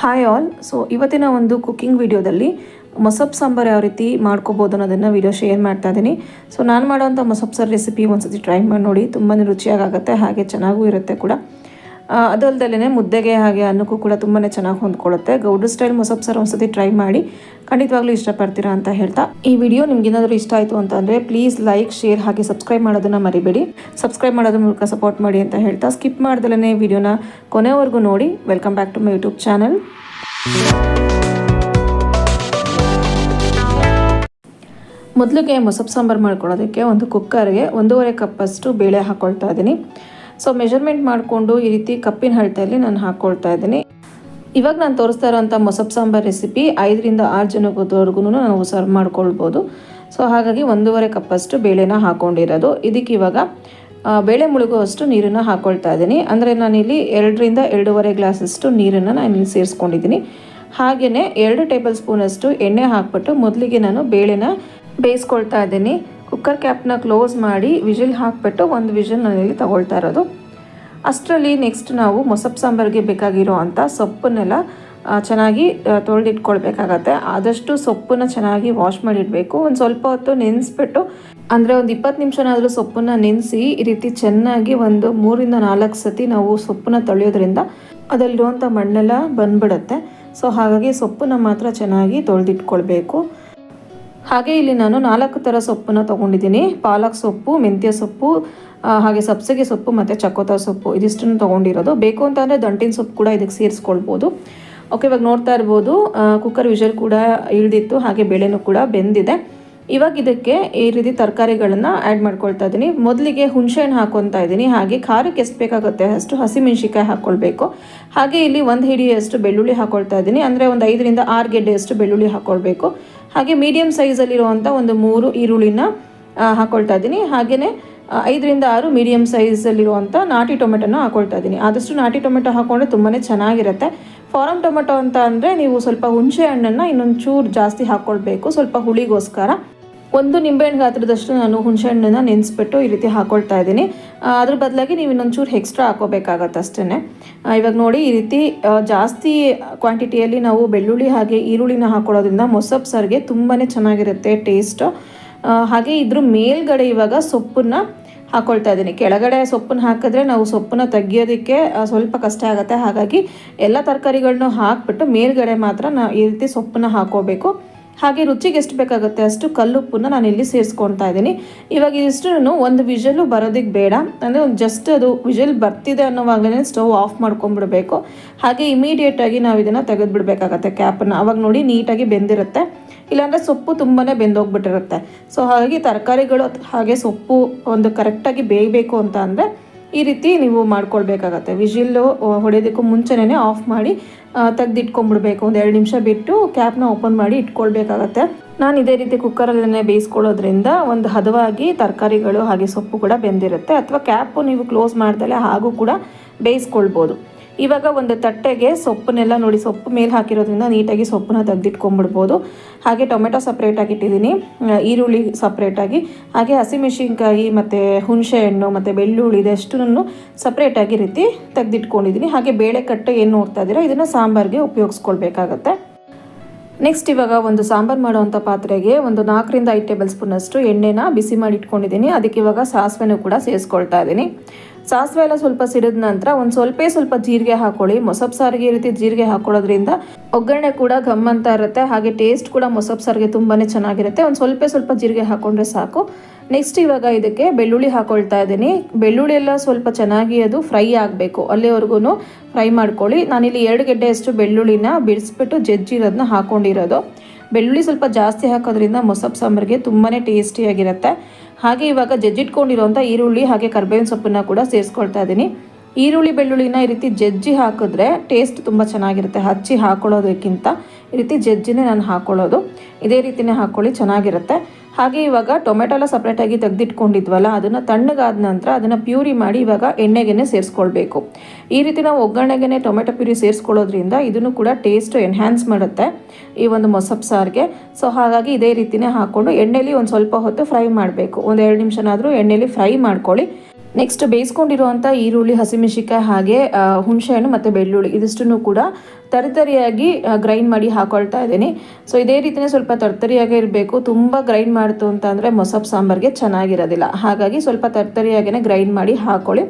Hi all so ಇವತ್ತಿನ ಒಂದು cooking ವಿಡಿಯೋದಲ್ಲಿ ಮೊಸಪ್ ಸಾಂಬಾರು ಯಾವ ರೀತಿ ಮಾಡ್ಕೋಬೋದು ಅನ್ನೋದನ್ನು ವಿಡಿಯೋ ಶೇರ್ ಮಾಡ್ತಾ ಇದ್ದೀನಿ ಸೊ ನಾನು ಮಾಡೋವಂಥ ಮೊಸಪ್ ಸಾರು ರೆಸಿಪಿ ಒಂದ್ಸತಿ ಟ್ರೈ ಮಾಡಿ ನೋಡಿ. ತುಂಬಾ ರುಚಿಯಾಗುತ್ತೆ ಹಾಗೆ ಚೆನ್ನಾಗೂ ಇರುತ್ತೆ ಕೂಡ. ಆ, ಅದಲ್ದಲೇ ಮುದ್ದೆಗೆ ಹಾಗೆ ಅನ್ನಕ್ಕೂ ಕೂಡ ತುಂಬಾ ಚೆನ್ನಾಗಿ ಹೊಂದ್ಕೊಳ್ಳುತ್ತೆ. ಗೌಡ್ರ ಸ್ಟೈಲ್ ಮೊಸಪ್ ಸಾರು ಒಂದ್ಸತಿ ಟ್ರೈ ಮಾಡಿ ಖಂಡಿತವಾಗ್ಲೂ ಇಷ್ಟಪಡ್ತೀರಾ ಅಂತ ಹೇಳ್ತಾ. ಈ ವಿಡಿಯೋ ನಿಮ್ಗೇನಾದರೂ ಇಷ್ಟ ಆಯಿತು ಅಂತಂದರೆ ಪ್ಲೀಸ್ ಲೈಕ್ ಶೇರ್ ಹಾಗೆ ಸಬ್ಸ್ಕ್ರೈಬ್ ಮಾಡೋದನ್ನು ಮರಿಬೇಡಿ. ಸಬ್ಸ್ಕ್ರೈಬ್ ಮಾಡೋದ್ರ ಮೂಲಕ ಸಪೋರ್ಟ್ ಮಾಡಿ ಅಂತ ಹೇಳ್ತಾ. ಸ್ಕಿಪ್ ಮಾಡ್ದಲೇ ವಿಡಿಯೋನ ಕೊನೆವರೆಗೂ ನೋಡಿ. Welcome back to my YouTube channel ಮೊದಲಿಗೆ ಮೊಸಪ್ ಸಾಂಬಾರು ಮಾಡ್ಕೊಳ್ಳೋದಕ್ಕೆ ಒಂದು ಕುಕ್ಕರ್ಗೆ ಒಂದೂವರೆ ಕಪ್ಪಷ್ಟು ಬೇಳೆ ಹಾಕ್ಕೊಳ್ತಾ ಇದ್ದೀನಿ. ಸೊ ಮೆಷರ್ಮೆಂಟ್ ಮಾಡಿಕೊಂಡು ಈ ರೀತಿ ಕಪ್ಪಿನ ಹಳ್ತೆಯಲ್ಲಿ ನಾನು ಹಾಕ್ಕೊಳ್ತಾ ಇದ್ದೀನಿ. ಇವಾಗ ನಾನು ತೋರಿಸ್ತಾ ಇರೋಂಥ ಮೊಸಬ್ ಸಾಂಬಾರ್ ರೆಸಿಪಿ ಐದರಿಂದ ಆರು ಜನಕ್ಕೂ ನಾವು ಸರ್ವ್ ಮಾಡ್ಕೊಳ್ಬೋದು. ಸೊ ಹಾಗಾಗಿ ಒಂದೂವರೆ ಕಪ್ಪಷ್ಟು ಬೇಳೆನ ಹಾಕ್ಕೊಂಡಿರೋದು ಇದಕ್ಕೆ ಇವಾಗ ಬೇಳೆ ಮುಳುಗುವಷ್ಟು ನೀರನ್ನು ಹಾಕ್ಕೊಳ್ತಾ ಇದ್ದೀನಿ. ಅಂದರೆ ನಾನಿಲ್ಲಿ ಎರಡರಿಂದ ಎರಡೂವರೆ ಗ್ಲಾಸಷ್ಟು ನೀರನ್ನು ನಾನು ಇಲ್ಲಿ ಸೇರಿಸ್ಕೊಂಡಿದ್ದೀನಿ. ಹಾಗೆಯೇ ಎರಡು ಟೇಬಲ್ ಸ್ಪೂನಷ್ಟು ಎಣ್ಣೆ ಹಾಕ್ಬಿಟ್ಟು ಮೊದಲಿಗೆ ನಾನು ಬೇಳೆನ ಬೇಯಿಸ್ಕೊಳ್ತಾ ಇದ್ದೀನಿ. ಕುಕ್ಕರ್ ಕ್ಯಾಪ್ನ ಕ್ಲೋಸ್ ಮಾಡಿ ವಿಜಿಲ್ ಹಾಕ್ಬಿಟ್ಟು ಒಂದು ವಿಜಿಲ್ ನಾನಿಲ್ಲಿ ತಗೊಳ್ತಾ ಇರೋದು. ಅಷ್ಟರಲ್ಲಿ ನೆಕ್ಸ್ಟ್ ನಾವು ಮೊಸಪ್ ಸಾಂಬಾರಿಗೆ ಬೇಕಾಗಿರೋ ಅಂಥ ಸೊಪ್ಪನ್ನೆಲ್ಲ ಚೆನ್ನಾಗಿ ತೊಳೆದಿಟ್ಕೊಳ್ಬೇಕಾಗತ್ತೆ. ಆದಷ್ಟು ಸೊಪ್ಪನ್ನ ಚೆನ್ನಾಗಿ ವಾಶ್ ಮಾಡಿಡಬೇಕು. ಒಂದು ಸ್ವಲ್ಪ ಹೊತ್ತು ನೆನೆಸ್ಬಿಟ್ಟು, ಅಂದರೆ ಒಂದು ಇಪ್ಪತ್ತು ನಿಮಿಷನಾದರೂ ಸೊಪ್ಪನ್ನ ನೆನೆಸಿ, ಈ ರೀತಿ ಚೆನ್ನಾಗಿ ಒಂದು ಮೂರಿಂದ ನಾಲ್ಕು ಸತಿ ನಾವು ಸೊಪ್ಪನ್ನ ತೊಳೆಯೋದ್ರಿಂದ ಅದರಲ್ಲಿರುವಂಥ ಮಣ್ಣೆಲ್ಲ ಬಂದ್ಬಿಡುತ್ತೆ. ಸೊ ಹಾಗಾಗಿ ಸೊಪ್ಪನ್ನ ಮಾತ್ರ ಚೆನ್ನಾಗಿ ತೊಳೆದಿಟ್ಕೊಳ್ಬೇಕು. ಹಾಗೆ ಇಲ್ಲಿ ನಾನು ನಾಲ್ಕು ಥರ ಸೊಪ್ಪನ್ನು ತೊಗೊಂಡಿದ್ದೀನಿ. ಪಾಲಕ್ ಸೊಪ್ಪು, ಮೆಂತ್ಯ ಸೊಪ್ಪು ಹಾಗೆ ಸಬ್ಸಿಗೆ ಸೊಪ್ಪು ಮತ್ತು ಚಕೋತ ಸೊಪ್ಪು ಇದಿಷ್ಟನ್ನು ತೊಗೊಂಡಿರೋದು. ಬೇಕು ಅಂತಂದರೆ ದಂಟಿನ ಸೊಪ್ಪು ಕೂಡ ಇದಕ್ಕೆ ಸೇರಿಸ್ಕೊಳ್ಬೋದು. ಓಕೆ ಇವಾಗ ನೋಡ್ತಾ ಇರ್ಬೋದು ಕುಕ್ಕರ್ ವಿಷಲ್ ಕೂಡ ಇಳ್ದಿತ್ತು, ಹಾಗೆ ಬೇಳೆನೂ ಕೂಡ ಬೆಂದಿದೆ. ಇವಾಗ ಇದಕ್ಕೆ ಈ ರೀತಿ ತರಕಾರಿಗಳನ್ನು ಆ್ಯಡ್ ಮಾಡ್ಕೊಳ್ತಾ ಇದ್ದೀನಿ ಮೊದಲಿಗೆ ಹುಣಸೆಹಣ್ಣು ಹಾಕೊತಾ ಇದ್ದೀನಿ ಹಾಗೆ ಖಾರಕ್ಕೆ ಎಷ್ಟು ಬೇಕಾಗುತ್ತೆ ಅಷ್ಟು ಹಸಿಮೆಣ್ಸಿಕಾಯಿ ಹಾಕ್ಕೊಳ್ಬೇಕು ಹಾಗೆ ಇಲ್ಲಿ ಒಂದು ಹಿಡಿಯಷ್ಟು ಬೆಳ್ಳುಳ್ಳಿ ಹಾಕ್ಕೊಳ್ತಾ ಇದ್ದೀನಿ ಅಂದರೆ ಒಂದು ಐದರಿಂದ ಆರು ಗೆಡ್ಡೆಯಷ್ಟು ಬೆಳ್ಳುಳ್ಳಿ ಹಾಕ್ಕೊಳ್ಬೇಕು ಹಾಗೆ ಮೀಡಿಯಮ್ ಸೈಜಲ್ಲಿರುವಂಥ ಒಂದು ಮೂರು ಈರುಳ್ಳಿನ ಹಾಕೊಳ್ತಾ ಹಾಕ್ಕೊಳ್ತಾ ಇದ್ದೀನಿ ಹಾಗೆಯೇ ಐದರಿಂದ ಆರು ಮೀಡಿಯಮ್ ಸೈಜಲ್ಲಿರುವಂಥ ನಾಟಿ ಟೊಮೆಟೊನ ಹಾಕ್ಕೊಳ್ತಾ ಇದ್ದೀನಿ ಆದಷ್ಟು ನಾಟಿ ಟೊಮೆಟೊ ಹಾಕ್ಕೊಂಡ್ರೆ ತುಂಬಾ ಚೆನ್ನಾಗಿರುತ್ತೆ. ಫಾರಮ್ ಟೊಮೆಟೊ ಅಂತ ಅಂದರೆ ನೀವು ಸ್ವಲ್ಪ ಹುಣಸೆ ಹಣ್ಣನ್ನು ಇನ್ನೊಂದು ಚೂರು ಜಾಸ್ತಿ ಹಾಕ್ಕೊಳ್ಬೇಕು ಸ್ವಲ್ಪ ಹುಳಿಗೋಸ್ಕರ. ಒಂದು ನಿಂಬೆಹಣ್ಣು ಗಾತ್ರದಷ್ಟು ನಾನು ಹುಣಸೆ ಹಣ್ಣನ್ನು ನೆನೆಸ್ಬಿಟ್ಟು ಈ ರೀತಿ ಹಾಕ್ಕೊಳ್ತಾ ಇದ್ದೀನಿ. ಅದ್ರ ಬದಲಾಗಿ ನೀವು ಇನ್ನೊಂಚೂರು ಎಕ್ಸ್ಟ್ರಾ ಹಾಕೋಬೇಕಾಗತ್ತೆ ಅಷ್ಟೇ ಇವಾಗ ನೋಡಿ, ಈ ರೀತಿ ಜಾಸ್ತಿ ಕ್ವಾಂಟಿಟಿಯಲ್ಲಿ ನಾವು ಬೆಳ್ಳುಳ್ಳಿ ಹಾಗೆ ಈರುಳ್ಳಿನ ಹಾಕೊಳ್ಳೋದ್ರಿಂದ ಮೊಸಪ್ ಸರ್ಗೆ ತುಂಬಾ ಚೆನ್ನಾಗಿರುತ್ತೆ ಟೇಸ್ಟು ಹಾಗೆ ಇದ್ರ ಮೇಲ್ಗಡೆ ಇವಾಗ ಸೊಪ್ಪನ್ನ ಹಾಕೊಳ್ತಾ ಇದ್ದೀನಿ. ಕೆಳಗಡೆ ಸೊಪ್ಪನ್ನ ಹಾಕಿದ್ರೆ ನಾವು ಸೊಪ್ಪನ್ನ ತೆಗಿಯೋದಕ್ಕೆ ಸ್ವಲ್ಪ ಕಷ್ಟ ಆಗುತ್ತೆ. ಹಾಗಾಗಿ ಎಲ್ಲ ತರಕಾರಿಗಳನ್ನೂ ಹಾಕ್ಬಿಟ್ಟು ಮೇಲ್ಗಡೆ ಮಾತ್ರ ನಾ ಈ ರೀತಿ ಸೊಪ್ಪನ್ನ ಹಾಕೋಬೇಕು. ಹಾಗೆ ರುಚಿಗೆ ಎಷ್ಟು ಬೇಕಾಗುತ್ತೆ ಅಷ್ಟು ಕಲ್ಲುಪ್ಪನ್ನ ನಾನು ಇಲ್ಲಿ ಸೇರಿಸ್ಕೊಳ್ತಾ ಇದ್ದೀನಿ. ಇವಾಗ ಇದಿಷ್ಟು ಒಂದು ವಿಷಲು ಬರೋದಕ್ಕೆ ಬೇಡ. ಅಂದರೆ ಒಂದು ಜಸ್ಟ್ ಅದು ವಿಷಲ್ ಬರ್ತಿದೆ ಅನ್ನೋವಾಗಲೇ ಸ್ಟವ್ ಆಫ್ ಮಾಡ್ಕೊಂಡ್ಬಿಡ್ಬೇಕು ಹಾಗೆ ಇಮಿಡಿಯೇಟಾಗಿ ನಾವು ಇದನ್ನು ತೆಗೆದುಬಿಡ್ಬೇಕಾಗತ್ತೆ ಕ್ಯಾಪನ್ನು ಅವಾಗ ನೋಡಿ ನೀಟಾಗಿ ಬೆಂದಿರುತ್ತೆ. ಇಲ್ಲಾಂದರೆ ಸೊಪ್ಪು ತುಂಬಾ ಬೆಂದೋಗ್ಬಿಟ್ಟಿರುತ್ತೆ. ಸೊ ಹಾಗಾಗಿ ತರಕಾರಿಗಳು ಹಾಗೆ ಸೊಪ್ಪು ಒಂದು ಕರೆಕ್ಟಾಗಿ ಬೇಯಬೇಕು ಅಂತ ಅಂದರೆ ಈ ರೀತಿ ನೀವು ಮಾಡ್ಕೊಳ್ಬೇಕಾಗತ್ತೆ. ವಿಜಿಲ್ಲು ಹೊಡೆಯೋದಕ್ಕೂ ಮುಂಚೆನೇ ಆಫ್ ಮಾಡಿ ತೆಗೆದಿಟ್ಕೊಂಡ್ಬಿಡ್ಬೇಕು. ಒಂದು ಎರಡು ನಿಮಿಷ ಬಿಟ್ಟು ಕ್ಯಾಪ್ನ ಓಪನ್ ಮಾಡಿ ಇಟ್ಕೊಳ್ಬೇಕಾಗತ್ತೆ. ನಾನು ಇದೇ ರೀತಿ ಕುಕ್ಕರಲ್ಲೇ ಬೇಯಿಸ್ಕೊಳ್ಳೋದ್ರಿಂದ ಒಂದು ಹದವಾಗಿ ತರಕಾರಿಗಳು ಹಾಗೆ ಸೊಪ್ಪು ಕೂಡ ಬೆಂದಿರುತ್ತೆ. ಅಥವಾ ಕ್ಯಾಪು ನೀವು ಕ್ಲೋಸ್ ಮಾಡ್ದಲೇ ಹಾಗೂ ಕೂಡ ಬೇಯಿಸ್ಕೊಳ್ಬೋದು. ಇವಾಗ ಒಂದು ತಟ್ಟೆಗೆ ಸೊಪ್ಪನ್ನೆಲ್ಲ ನೋಡಿ, ಸೊಪ್ಪು ಮೇಲೆ ಹಾಕಿರೋದ್ರಿಂದ ನೀಟಾಗಿ ಸೊಪ್ಪನ್ನ ತೆಗೆದಿಟ್ಕೊಂಡ್ಬಿಡ್ಬೋದು ಹಾಗೆ ಟೊಮೆಟೊ ಸಪ್ರೇಟಾಗಿ ಇಟ್ಟಿದ್ದೀನಿ. ಈರುಳ್ಳಿ ಸಪ್ರೇಟಾಗಿ ಹಾಗೆ ಹಸಿಮೆಣಸಿನ್ಕಾಯಿ ಮತ್ತು ಹುಣಸೆ ಹಣ್ಣು ಮತ್ತು ಬೆಳ್ಳುಳ್ಳಿ ಇದೆಷ್ಟನ್ನು ಸಪ್ರೇಟಾಗಿ ರೀತಿ ತೆಗೆದಿಟ್ಕೊಂಡಿದ್ದೀನಿ. ಹಾಗೆ ಬೇಳೆ ಕಟ್ಟು ಏನು ನೋಡ್ತಾ ಇದ್ದೀರಾ, ಇದನ್ನು ಸಾಂಬಾರಿಗೆ ಉಪಯೋಗಿಸ್ಕೊಳ್ಬೇಕಾಗತ್ತೆ. ನೆಕ್ಸ್ಟ್ ಇವಾಗ ಒಂದು ಸಾಂಬಾರು ಮಾಡುವಂಥ ಪಾತ್ರೆಗೆ ಒಂದು ನಾಲ್ಕರಿಂದ ಐದು ಟೇಬಲ್ ಸ್ಪೂನಷ್ಟು ಎಣ್ಣೆನ ಬಿಸಿ ಮಾಡಿ ಇಟ್ಕೊಂಡಿದ್ದೀನಿ. ಅದಕ್ಕೆ ಇವಾಗ ಸಾಸಿವೆನೂ ಕೂಡ ಸೇರಿಸ್ಕೊಳ್ತಾ ಇದ್ದೀನಿ. ಸಾಸಿವೆ ಎಲ್ಲ ಸ್ವಲ್ಪ ಸಿಡಿದ ನಂತರ ಒಂದು ಸ್ವಲ್ಪ ಸ್ವಲ್ಪ ಜೀರಿಗೆ ಹಾಕೊಳ್ಳಿ. ಮೊಸಬ್ ಸಾರಿಗೆ ರೀತಿ ಜೀರಿಗೆ ಹಾಕೊಳ್ಳೋದ್ರಿಂದ ಒಗ್ಗರಣೆ ಕೂಡ ಘಮ್ ಅಂತ ಇರುತ್ತೆ. ಹಾಗೆ ಟೇಸ್ಟ್ ಕೂಡ ಮೊಸಬ್ ಸಾರಿಗೆ ತುಂಬಾ ಚೆನ್ನಾಗಿರುತ್ತೆ. ಒಂದು ಸ್ವಲ್ಪ ಸ್ವಲ್ಪ ಜೀರಿಗೆ ಹಾಕೊಂಡ್ರೆ ಸಾಕು. ನೆಕ್ಸ್ಟ್ ಇವಾಗ ಇದಕ್ಕೆ ಬೆಳ್ಳುಳ್ಳಿ ಹಾಕೊಳ್ತಾ ಇದ್ದೀನಿ. ಬೆಳ್ಳುಳ್ಳಿ ಎಲ್ಲ ಸ್ವಲ್ಪ ಚೆನ್ನಾಗಿ ಅದು ಫ್ರೈ ಆಗಬೇಕು. ಅಲ್ಲಿವರೆಗೂ ಫ್ರೈ ಮಾಡ್ಕೊಳ್ಳಿ. ನಾನಿಲ್ಲಿ ಎರಡು ಗೆಡ್ಡೆಯಷ್ಟು ಬೆಳ್ಳುಳ್ಳಿನ ಬಿಡಿಸ್ಬಿಟ್ಟು ಜಜ್ಜಿರೋದನ್ನ ಹಾಕೊಂಡಿರೋದು. ಬೆಳ್ಳುಳ್ಳಿ ಸ್ವಲ್ಪ ಜಾಸ್ತಿ ಹಾಕೋದ್ರಿಂದ ಮೊಸಬ್ ಸಾಂಬಾರಿಗೆ ತುಂಬಾ ಟೇಸ್ಟಿಯಾಗಿರುತ್ತೆ ಹಾಗೆ ಇವಾಗ ಜಜ್ಜಿಟ್ಕೊಂಡಿರೋಂಥ ಈರುಳ್ಳಿ ಹಾಗೆ ಕರ್ಬೇವಿನ ಸೊಪ್ಪನ್ನ ಕೂಡ ಸೇರಿಸ್ಕೊಳ್ತಾ ಇದ್ದೀನಿ. ಈರುಳ್ಳಿ ಬೆಳ್ಳುಳ್ಳಿನ ಈ ರೀತಿ ಜಜ್ಜಿ ಹಾಕಿದ್ರೆ ಟೇಸ್ಟ್ ತುಂಬ ಚೆನ್ನಾಗಿರುತ್ತೆ. ಹಚ್ಚಿ ಹಾಕೊಳ್ಳೋದಕ್ಕಿಂತ ಈ ರೀತಿ ಜಜ್ಜಿನೇ ನಾನು ಹಾಕೊಳ್ಳೋದು. ಇದೇ ರೀತಿನೇ ಹಾಕ್ಕೊಳ್ಳಿ ಚೆನ್ನಾಗಿರುತ್ತೆ. ಹಾಗೆ ಇವಾಗ ಟೊಮೆಟೊ ಎಲ್ಲ ಸಪ್ರೇಟಾಗಿ ತೆಗೆದಿಟ್ಕೊಂಡಿದ್ವಲ್ಲ, ಅದನ್ನು ತಣ್ಣಗಾದ ನಂತರ ಅದನ್ನು ಪ್ಯೂರಿ ಮಾಡಿ ಇವಾಗ ಎಣ್ಣೆಗೆನೆ ಸೇರಿಸ್ಕೊಳ್ಬೇಕು. ಈ ರೀತಿ ನಾವು ಒಗ್ಗರಣೆಗೆ ಟೊಮೆಟೊ ಪ್ಯೂರಿ ಸೇರಿಸ್ಕೊಳ್ಳೋದ್ರಿಂದ ಇದನ್ನು ಕೂಡ ಟೇಸ್ಟ್ ಎನ್ಹ್ಯಾನ್ಸ್ ಮಾಡುತ್ತೆ ಈ ಒಂದು ಮೊಸಪ್ ಸಾರಿಗೆ. ಸೊ ಹಾಗಾಗಿ ಇದೇ ರೀತಿನೇ ಹಾಕ್ಕೊಂಡು ಎಣ್ಣೆಲಿ ಒಂದು ಸ್ವಲ್ಪ ಹೊತ್ತು ಫ್ರೈ ಮಾಡಬೇಕು. ಒಂದು ಎರಡು ನಿಮಿಷನಾದರೂ ಎಣ್ಣೆಲಿ ಫ್ರೈ ಮಾಡ್ಕೊಳ್ಳಿ. ನೆಕ್ಸ್ಟ್ ಬೇಯಿಸ್ಕೊಂಡಿರುವಂಥ ಈರುಳ್ಳಿ ಹಸಿಮೆಣಸಿಕಾಯಿ ಹಾಗೆ ಹುಣಸೆಹಣ್ಣು ಮತ್ತು ಬೆಳ್ಳುಳ್ಳಿ ಇದಿಷ್ಟನ್ನು ಕೂಡ ತರಿತರಿಯಾಗಿ ಗ್ರೈಂಡ್ ಮಾಡಿ ಹಾಕೊಳ್ತಾ ಇದ್ದೀನಿ. ಸೊ ಇದೇ ರೀತಿಯೇ ಸ್ವಲ್ಪ ತರ್ತರಿಯಾಗೇ ಇರಬೇಕು. ತುಂಬ ಗ್ರೈಂಡ್ ಮಾಡ್ತು ಅಂತ ಅಂದರೆ ಮೊಸಪ್ ಸಾಂಬಾರ್ಗೆ ಚೆನ್ನಾಗಿರೋದಿಲ್ಲ. ಹಾಗಾಗಿ ಸ್ವಲ್ಪ ತರ್ತರಿಯಾಗೇ ಗ್ರೈಂಡ್ ಮಾಡಿ ಹಾಕೊಳ್ಳಿ.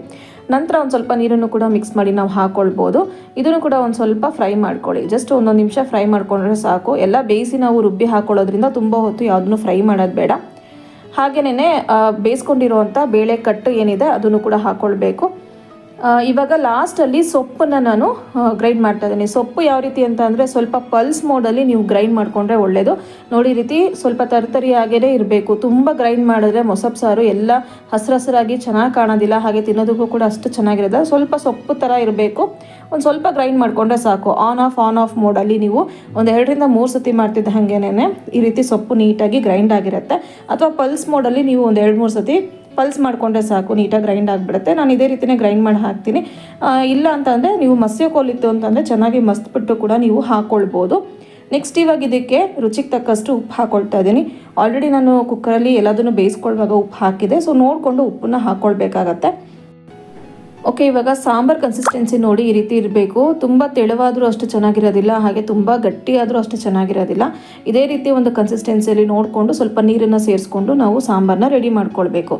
ನಂತರ ಒಂದು ಸ್ವಲ್ಪ ನೀರನ್ನು ಕೂಡ ಮಿಕ್ಸ್ ಮಾಡಿ ನಾವು ಹಾಕೊಳ್ಬೋದು. ಇದನ್ನು ಕೂಡ ಒಂದು ಸ್ವಲ್ಪ ಫ್ರೈ ಮಾಡ್ಕೊಳ್ಳಿ. ಜಸ್ಟ್ ಒಂದೊಂದು ನಿಮಿಷ ಫ್ರೈ ಮಾಡಿಕೊಂಡ್ರೆ ಸಾಕು. ಎಲ್ಲ ಬೇಯಿಸಿ ನಾವು ರುಬ್ಬಿ ಹಾಕೊಳ್ಳೋದ್ರಿಂದ ತುಂಬ ಹೊತ್ತು ಯಾವುದನ್ನು ಫ್ರೈ ಮಾಡೋದು ಬೇಡ. ಹಾಗೆಯೇ ಬೇಯಿಸ್ಕೊಂಡಿರುವಂಥ ಬೇಳೆ ಕಟ್ಟು ಏನಿದೆ ಅದನ್ನು ಕೂಡ ಹಾಕ್ಕೊಳ್ಬೇಕು ಇವಾಗ ಲಾಸ್ಟಲ್ಲಿ ಸೊಪ್ಪನ್ನು ನಾನು ಗ್ರೈಂಡ್ ಮಾಡ್ತಾ ಇದ್ದೀನಿ. ಸೊಪ್ಪು ಯಾವ ರೀತಿ ಅಂತ ಅಂದರೆ ಸ್ವಲ್ಪ ಪಲ್ಸ್ ಮೋಡಲ್ಲಿ ನೀವು ಗ್ರೈಂಡ್ ಮಾಡಿಕೊಂಡ್ರೆ ಒಳ್ಳೆಯದು ನೋಡಿ ರೀತಿ ಸ್ವಲ್ಪ ತರತರಿಯಾಗೇ ಇರಬೇಕು. ತುಂಬ ಗ್ರೈಂಡ್ ಮಾಡಿದ್ರೆ ಮೊಸಪ್ ಸಾರು ಎಲ್ಲ ಹಸಿರು ಹಸಿರಾಗಿ ಚೆನ್ನಾಗಿ ಕಾಣೋದಿಲ್ಲ. ಹಾಗೆ ತಿನ್ನೋದಕ್ಕೂ ಕೂಡ ಅಷ್ಟು ಚೆನ್ನಾಗಿರೋದ ಸ್ವಲ್ಪ ಸೊಪ್ಪು ಥರ ಇರಬೇಕು. ಒಂದು ಸ್ವಲ್ಪ ಗ್ರೈಂಡ್ ಮಾಡಿಕೊಂಡ್ರೆ ಸಾಕು. ಆನ್ ಆಫ್ ಆನ್ ಆಫ್ ಮೋಡಲ್ಲಿ ನೀವು ಒಂದು ಎರಡರಿಂದ ಮೂರು ಸತಿ ಮಾಡ್ತಿದ್ದ ಹಾಗೇನೆ ಈ ರೀತಿ ಸೊಪ್ಪು ನೀಟಾಗಿ ಗ್ರೈಂಡ್ ಆಗಿರುತ್ತೆ. ಅಥವಾ ಪಲ್ಸ್ ಮೋಡಲ್ಲಿ ನೀವು ಒಂದು ಎರಡು, ಮೂರು ಸತಿ ಪಲ್ಸ್ ಮಾಡಿಕೊಂಡ್ರೆ ಸಾಕು, ನೀಟಾಗಿ ಗ್ರೈಂಡ್ ಆಗಿಬಿಡುತ್ತೆ. ನಾನು ಇದೇ ರೀತಿಯೇ ಗ್ರೈಂಡ್ ಮಾಡಿ ಹಾಕ್ತೀನಿ. ಇಲ್ಲ ಅಂತಂದರೆ ನೀವು ಮಸ್ಯ ಕೋಲಿತ್ತು ಅಂತಂದರೆ ಚೆನ್ನಾಗಿ ಮಸ್ತ್ಬಿಟ್ಟು ಕೂಡ ನೀವು ಹಾಕ್ಕೊಳ್ಬೋದು ನೆಕ್ಸ್ಟ್ ಇವಾಗ ಇದಕ್ಕೆ ರುಚಿಗೆ ತಕ್ಕಷ್ಟು ಉಪ್ಪು ಹಾಕ್ಕೊಳ್ತಾ ಇದ್ದೀನಿ. ಆಲ್ರೆಡಿ ನಾನು ಕುಕ್ಕರಲ್ಲಿ ಎಲ್ಲದನ್ನು ಬೇಯಿಸ್ಕೊಳ್ಳುವಾಗ ಉಪ್ಪು ಹಾಕಿದೆ. ಸೊ ನೋಡಿಕೊಂಡು ಉಪ್ಪನ್ನ ಹಾಕ್ಕೊಳ್ಬೇಕಾಗತ್ತೆ ಓಕೆ ಇವಾಗ ಸಾಂಬಾರ್ ಕನ್ಸಿಸ್ಟೆನ್ಸಿ ನೋಡಿ ಈ ರೀತಿ ಇರಬೇಕು. ತುಂಬ ತೆಳುವಾದರೂ ಅಷ್ಟು ಚೆನ್ನಾಗಿರೋದಿಲ್ಲ, ಹಾಗೆ ತುಂಬ ಗಟ್ಟಿಯಾದರೂ ಅಷ್ಟು ಚೆನ್ನಾಗಿರೋದಿಲ್ಲ. ಇದೇ ರೀತಿ ಒಂದು ಕನ್ಸಿಸ್ಟೆನ್ಸಿಯಲ್ಲಿ ನೋಡಿಕೊಂಡು ಸ್ವಲ್ಪ ನೀರನ್ನು ಸೇರಿಸ್ಕೊಂಡು ನಾವು ಸಾಂಬಾರನ್ನ ರೆಡಿ ಮಾಡ್ಕೊಳ್ಬೇಕು.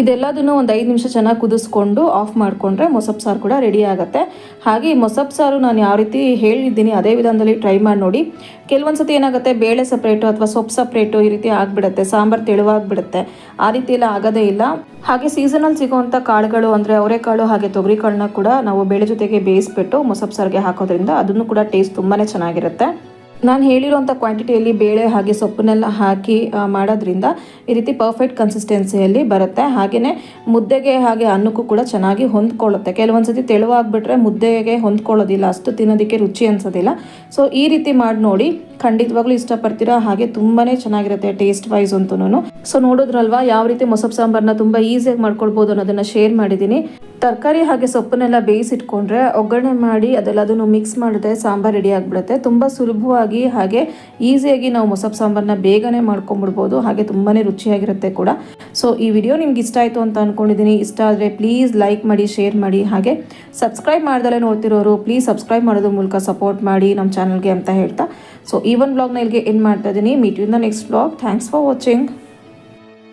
ಇದೆಲ್ಲದನ್ನು ಒಂದು ಐದು ನಿಮಿಷ ಚೆನ್ನಾಗಿ ಕುದಿಸ್ಕೊಂಡು ಆಫ್ ಮಾಡಿಕೊಂಡ್ರೆ ಮೊಸಪ್ ಸಾರು ಕೂಡ ರೆಡಿ ಆಗುತ್ತೆ. ಹಾಗೆ ಈ ಮೊಸಪ್ ಸಾರು ನಾನು ಯಾವ ರೀತಿ ಹೇಳಿದ್ದೀನಿ ಅದೇ ವಿಧಾನದಲ್ಲಿ ಟ್ರೈ ಮಾಡಿ ನೋಡಿ. ಕೆಲವೊಂದು ಸತಿ ಏನಾಗುತ್ತೆ, ಬೇಳೆ ಸಪ್ರೇಟು ಅಥವಾ ಸೊಪ್ಪು ಸಪ್ರೇಟು ಈ ರೀತಿ ಆಗಿಬಿಡುತ್ತೆ, ಸಾಂಬಾರು ತೆಳುವಾಗಿಬಿಡುತ್ತೆ. ಆ ರೀತಿ ಎಲ್ಲ ಆಗೋದೇ ಇಲ್ಲ. ಹಾಗೆ ಸೀಸನಲ್ಲಿ ಸಿಗುವಂಥ ಕಾಳುಗಳು ಅಂದರೆ ಅವರೆಕಾಳು ಹಾಗೆ ತೊಗರಿ ಕಾಳನ್ನ ಕೂಡ ನಾವು ಬೇಳೆ ಜೊತೆಗೆ ಬೇಯಿಸ್ಬಿಟ್ಟು ಮೊಸಪ್ ಸಾರಿಗೆ ಹಾಕೋದ್ರಿಂದ ಅದನ್ನು ಕೂಡ ಟೇಸ್ಟ್ ತುಂಬಾ ಚೆನ್ನಾಗಿರುತ್ತೆ. ನಾನು ಹೇಳಿರುವಂಥ ಕ್ವಾಂಟಿಟಿಯಲ್ಲಿ ಬೇಳೆ ಹಾಗೆ ಸೊಪ್ಪನ್ನೆಲ್ಲ ಹಾಕಿ ಮಾಡೋದ್ರಿಂದ ಈ ರೀತಿ ಪರ್ಫೆಕ್ಟ್ ಕನ್ಸಿಸ್ಟೆನ್ಸಿಯಲ್ಲಿ ಬರುತ್ತೆ. ಹಾಗೆಯೇ ಮುದ್ದೆಗೆ ಹಾಗೆ ಅನ್ನಕ್ಕೂ ಕೂಡ ಚೆನ್ನಾಗಿ ಹೊಂದ್ಕೊಳ್ಳುತ್ತೆ. ಕೆಲವೊಂದು ಸತಿ ತೆಳುವಾಗ್ಬಿಟ್ರೆ ಮುದ್ದೆಗೆ ಹೊಂದ್ಕೊಳ್ಳೋದಿಲ್ಲ, ಅಷ್ಟು ತಿನ್ನೋದಕ್ಕೆ ರುಚಿ ಅನ್ಸೋದಿಲ್ಲ. ಸೊ ಈ ರೀತಿ ಮಾಡಿ ನೋಡಿ, ಖಂಡಿತವಾಗ್ಲೂ ಇಷ್ಟಪಡ್ತೀರಾ? ಹಾಗೆ ತುಂಬಾ ಚೆನ್ನಾಗಿರುತ್ತೆ ಟೇಸ್ಟ್ ವೈಸ್ ಅಂತೂ ಸೊ ನೋಡಿದ್ರಲ್ವಾ, ಯಾವ ರೀತಿ ಮೊಸಪ್ ಸಾಂಬಾರನ್ನ ತುಂಬ ಈಸಿಯಾಗಿ ಮಾಡ್ಕೊಳ್ಬೋದು ಅನ್ನೋದನ್ನ ಶೇರ್ ಮಾಡಿದ್ದೀನಿ. ತರಕಾರಿ ಹಾಗೆ ಸೊಪ್ಪನ್ನೆಲ್ಲ ಬೇಯಿಸಿಟ್ಕೊಂಡ್ರೆ ಒಗ್ಗರಣೆ ಮಾಡಿ ಅದೆಲ್ಲದನ್ನು ಮಿಕ್ಸ್ ಮಾಡಿದ್ರೆ ಸಾಂಬಾರು ರೆಡಿ ಆಗಿಬಿಡುತ್ತೆ. ತುಂಬ ಸುಲಭವಾಗಿ ಹಾಗೆ ಈಸಿಯಾಗಿ ನಾವು ಮೊಸಪ್ ಸಾಂಬಾರನ್ನ ಬೇಗನೆ ಮಾಡ್ಕೊಂಬಿಡ್ಬೋದು. ಹಾಗೆ ತುಂಬಾ ರುಚಿಯಾಗಿರುತ್ತೆ ಕೂಡ. ಸೊ ಈ ವಿಡಿಯೋ ನಿಮ್ಗೆ ಇಷ್ಟ ಆಯಿತು ಅಂತ ಅಂದ್ಕೊಂಡಿದ್ದೀನಿ ಇಷ್ಟ ಆದರೆ ಪ್ಲೀಸ್ ಲೈಕ್ ಮಾಡಿ ಶೇರ್ ಮಾಡಿ. ಹಾಗೆ ಸಬ್ಸ್ಕ್ರೈಬ್ ಮಾಡ್ದಲೇ ನೋಡ್ತಿರೋರು ಪ್ಲೀಸ್ ಸಬ್ಸ್ಕ್ರೈಬ್ ಮಾಡೋದ್ರ ಮೂಲಕ ಸಪೋರ್ಟ್ ಮಾಡಿ ನಮ್ಮ ಚಾನಲ್ಗೆ ಅಂತ ಹೇಳ್ತಾ. ಸೊ ಈ ಒಂದು ಬ್ಲಾಗ್ನ ಇಲ್ಲಿಗೆ ಎಂಡ್ ಮಾಡ್ತಾ ಇದ್ದೀನಿ. Meet in the next blog thanks for watching